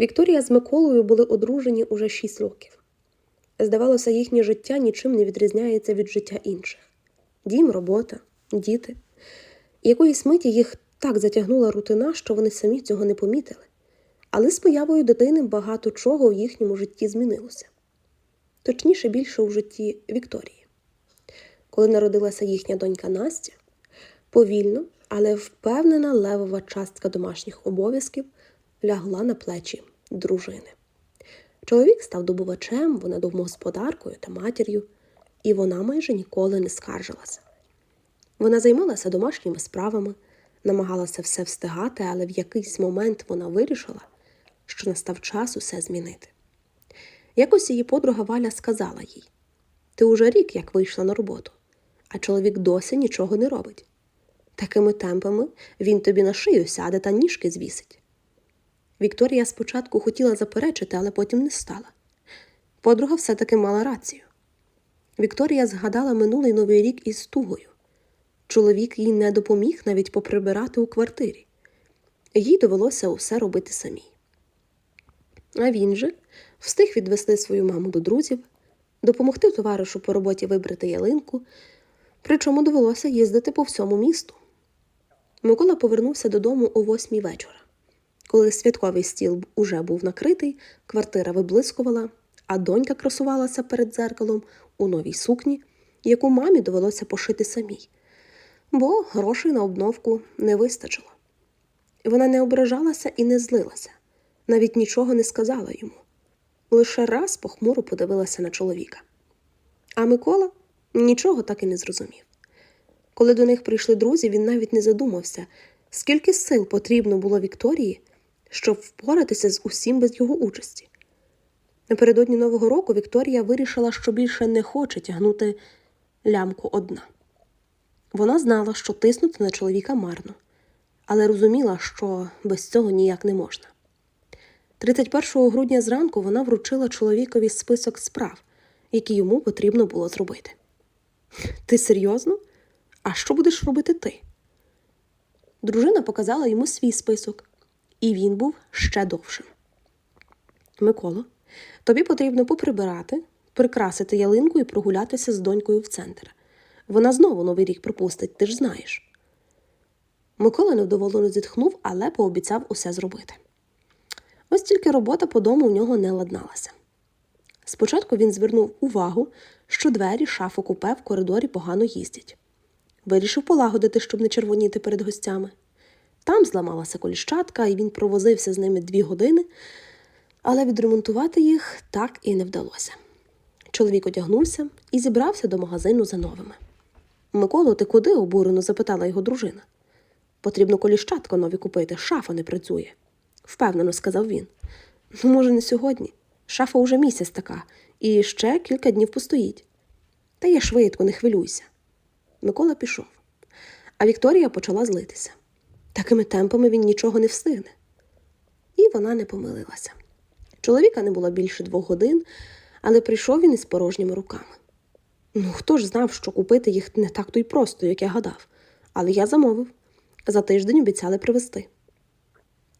Вікторія з Миколою були одружені уже шість років. Здавалося, їхнє життя нічим не відрізняється від життя інших дім, робота, діти. Якоїсь миті їх так затягнула рутина, що вони самі цього не помітили. Але з появою дитини багато чого в їхньому житті змінилося. Точніше, більше у житті Вікторії. Коли народилася їхня донька Настя, повільно, але впевнена левова частка домашніх обов'язків лягла на плечі дружини. Чоловік став добувачем, вона домогосподаркою та матір'ю, і вона майже ніколи не скаржилася. Вона займалася домашніми справами, намагалася все встигати, але в якийсь момент вона вирішила, що настав час усе змінити. Якось її подруга Валя сказала їй: Ти уже рік як вийшла на роботу, а чоловік досі нічого не робить. Такими темпами він тобі на шию сяде та ніжки звісить. Вікторія спочатку хотіла заперечити, але потім не стала. Подруга все-таки мала рацію. Вікторія згадала минулий новий рік із тугою. Чоловік їй не допоміг навіть поприбирати у квартирі. Їй довелося усе робити самій. А він же встиг відвести свою маму до друзів, допомогти товаришу по роботі вибрати ялинку, причому довелося їздити по всьому місту. Микола повернувся додому о восьмій вечора. Коли святковий стіл уже був накритий, квартира виблискувала, а донька красувалася перед дзеркалом у новій сукні, яку мамі довелося пошити самій, бо грошей на обновку не вистачило. Вона не ображалася і не злилася, навіть нічого не сказала йому. Лише раз похмуро подивилася на чоловіка. А Микола нічого так і не зрозумів. Коли до них прийшли друзі, він навіть не задумався, скільки сил потрібно було Вікторії, щоб впоратися з усім без його участі. Напередодні Нового року Вікторія вирішила, що більше не хоче тягнути лямку одна. Вона знала, що тиснути на чоловіка марно, але розуміла, що без цього ніяк не можна. 31 грудня зранку вона вручила чоловікові список справ, які йому потрібно було зробити. Ти серйозно? А що будеш робити ти? Дружина показала йому свій список, і він був ще довшим. Миколо, тобі потрібно поприбирати, прикрасити ялинку і прогулятися з донькою в центр. Вона знову новий рік пропустить, ти ж знаєш. Микола невдоволено зітхнув, але пообіцяв усе зробити. Ось тільки робота по дому в нього не ладналася. Спочатку він звернув увагу, що двері шафу купе в коридорі погано їздять. Вирішив полагодити, щоб не червоніти перед гостями. Там зламалася коліщатка, і він провозився з ними дві години, але відремонтувати їх так і не вдалося. Чоловік одягнувся і зібрався до магазину за новими. Миколо, ти куди? обурено запитала його дружина. Потрібно коліщатко нові купити, шафа не працює, впевнено сказав він. Ну, може, не сьогодні. Шафа уже місяць така, і ще кілька днів постоїть. Та я швидко, не хвилюйся. Микола пішов, а Вікторія почала злитися. Такими темпами він нічого не встигне. І вона не помилилася. Чоловіка не було більше двох годин, але прийшов він із порожніми руками. Ну, хто ж знав, що купити їх не так то й просто, як я гадав, але я замовив. За тиждень обіцяли привезти.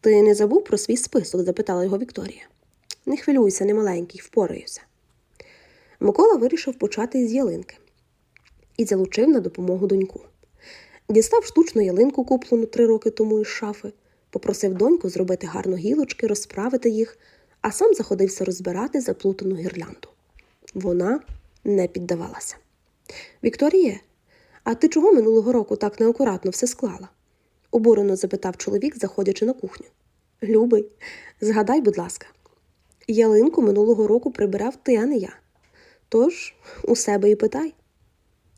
Ти не забув про свій список? запитала його Вікторія. Не хвилюйся, не маленький, впораюся. Микола вирішив почати із ялинки і залучив на допомогу доньку. Дістав штучну ялинку, куплену три роки тому із шафи, попросив доньку зробити гарно гілочки, розправити їх, а сам заходився розбирати заплутану гірлянду. Вона не піддавалася. Вікторіє, а ти чого минулого року так неакуратно все склала? обурено запитав чоловік, заходячи на кухню. Любий, згадай, будь ласка, ялинку минулого року прибирав ти, а не я. Тож у себе і питай.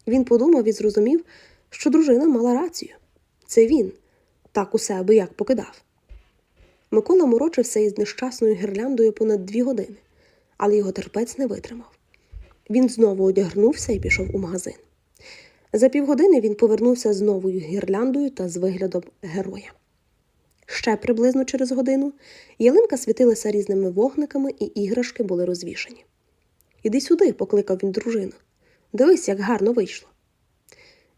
Він подумав і зрозумів, що дружина мала рацію. Це він так усе аби як покидав. Микола морочився із нещасною гірляндою понад дві години, але його терпець не витримав. Він знову одягнувся і пішов у магазин. За півгодини він повернувся з новою гірляндою та з виглядом героя. Ще приблизно через годину ялинка світилася різними вогниками, і іграшки були розвішані. Іди сюди, покликав він дружину. Дивись, як гарно вийшло.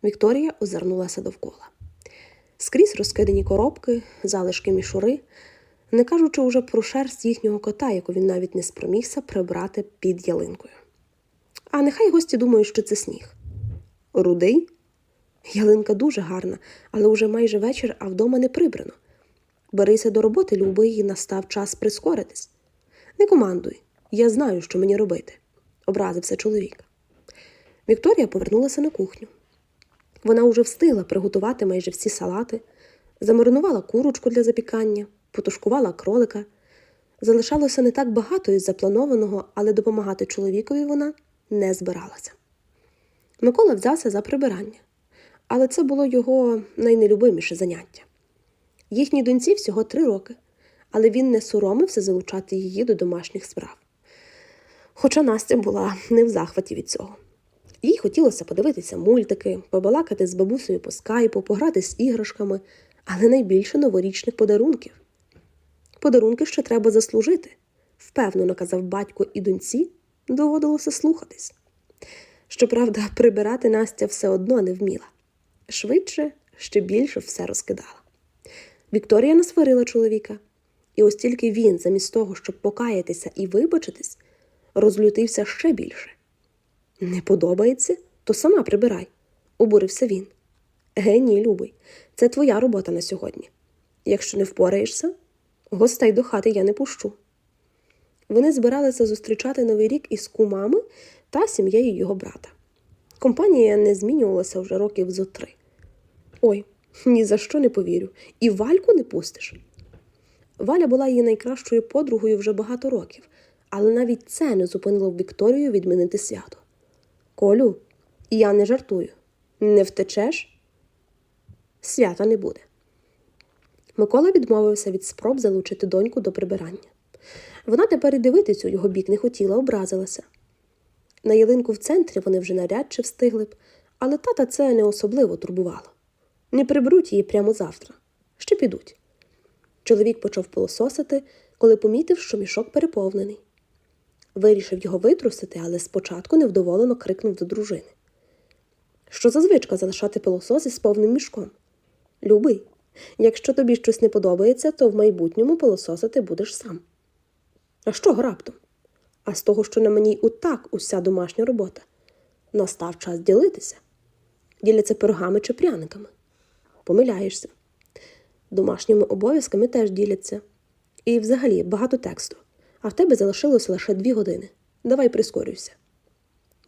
Вікторія озирнулася довкола. Скрізь розкидані коробки, залишки мішури, не кажучи уже про шерсть їхнього кота, яку він навіть не спромігся прибрати під ялинкою. А нехай гості думають, що це сніг. Рудий? Ялинка дуже гарна, але уже майже вечір, а вдома не прибрано. Берися до роботи, любий, і настав час прискоритись. Не командуй, я знаю, що мені робити, образився чоловік. Вікторія повернулася на кухню. Вона уже встигла приготувати майже всі салати, замаринувала курочку для запікання, потушкувала кролика. Залишалося не так багато із запланованого, але допомагати чоловікові вона не збиралася. Микола взявся за прибирання, але це було його найнелюбиміше заняття. Їхній доньці всього три роки, але він не соромився залучати її до домашніх справ. Хоча Настя була не в захваті від цього. Їй хотілося подивитися мультики, побалакати з бабусею по скайпу, пограти з іграшками, але найбільше новорічних подарунків. Подарунки ще треба заслужити, впевнено казав батько і доньці, доводилося слухатись. Щоправда, прибирати Настя все одно не вміла. Швидше, ще більше все розкидала. Вікторія насварила чоловіка, і ось тільки він, замість того, щоб покаятися і вибачитись, розлютився ще більше. Не подобається, то сама прибирай, обурився він. Ге, ні, любий, це твоя робота на сьогодні. Якщо не впораєшся, гостей до хати я не пущу. Вони збиралися зустрічати новий рік із кумами та сім'єю його брата. Компанія не змінювалася вже років зо три. Ой, ні за що не повірю. І Вальку не пустиш. Валя була її найкращою подругою вже багато років, але навіть це не зупинило Вікторію відмінити свято. Колю, я не жартую. Не втечеш? Свята не буде. Микола відмовився від спроб залучити доньку до прибирання. Вона тепер і дивитись у його бік не хотіла, образилася. На ялинку в центрі вони вже навряд чи встигли б, але тата це не особливо турбувало. Не приберуть її прямо завтра, ще підуть. Чоловік почав пилососити, коли помітив, що мішок переповнений. Вирішив його витрусити, але спочатку невдоволено крикнув до дружини. Що за звичка залишати пилосос із повним мішком? Любий, якщо тобі щось не подобається, то в майбутньому пилососити будеш сам. А що раптом? А з того, що на мені й так уся домашня робота. Настав час ділитися. Діляться пирогами чи пряниками. Помиляєшся. Домашніми обов'язками теж діляться. І взагалі багато тексту. А в тебе залишилось лише дві години. Давай прискорюйся.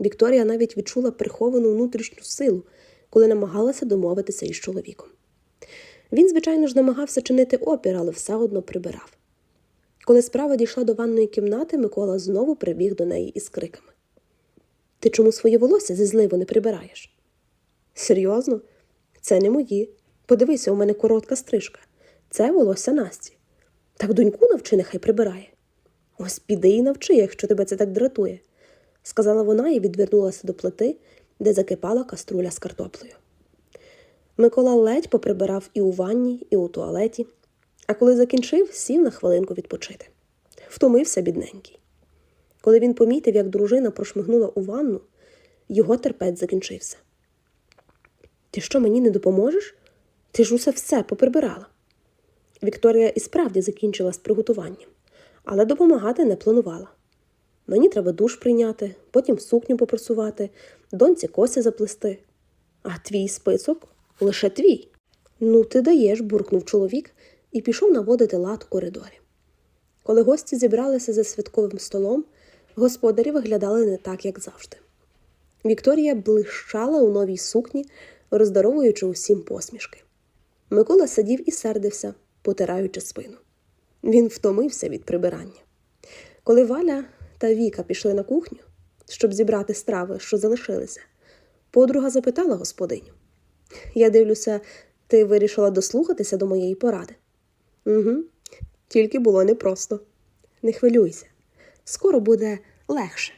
Вікторія навіть відчула приховану внутрішню силу, коли намагалася домовитися із чоловіком. Він, звичайно ж, намагався чинити опір, але все одно прибирав. Коли справа дійшла до ванної кімнати, Микола знову прибіг до неї із криками: Ти чому своє волосся зі зливу не прибираєш? Серйозно? Це не мої. Подивися, у мене коротка стрижка. Це волосся Насті. Так доньку навчи, нехай прибирає. Ось піди і навчи, якщо тебе це так дратує, сказала вона і відвернулася до плити, де закипала каструля з картоплею. Микола ледь поприбирав і у ванні, і у туалеті, а коли закінчив, сів на хвилинку відпочити. Втомився бідненький. Коли він помітив, як дружина прошмигнула у ванну, його терпець закінчився. Ти що мені не допоможеш? Ти ж усе все поприбирала. Вікторія і справді закінчила з приготуванням, але допомагати не планувала. Мені треба душ прийняти, потім сукню попрасувати, доньці коси заплести. А твій список лише твій. Ну, ти даєш, буркнув чоловік і пішов наводити лад у коридорі. Коли гості зібралися за святковим столом, господарі виглядали не так, як завжди. Вікторія блищала у новій сукні, роздаровуючи усім посмішки. Микола сидів і сердився, потираючи спину. Він втомився від прибирання. Коли Валя та Віка пішли на кухню, щоб зібрати страви, що залишилися, подруга запитала господиню: Я дивлюся, ти вирішила дослухатися до моєї поради. Угу, тільки було непросто. Не хвилюйся, скоро буде легше.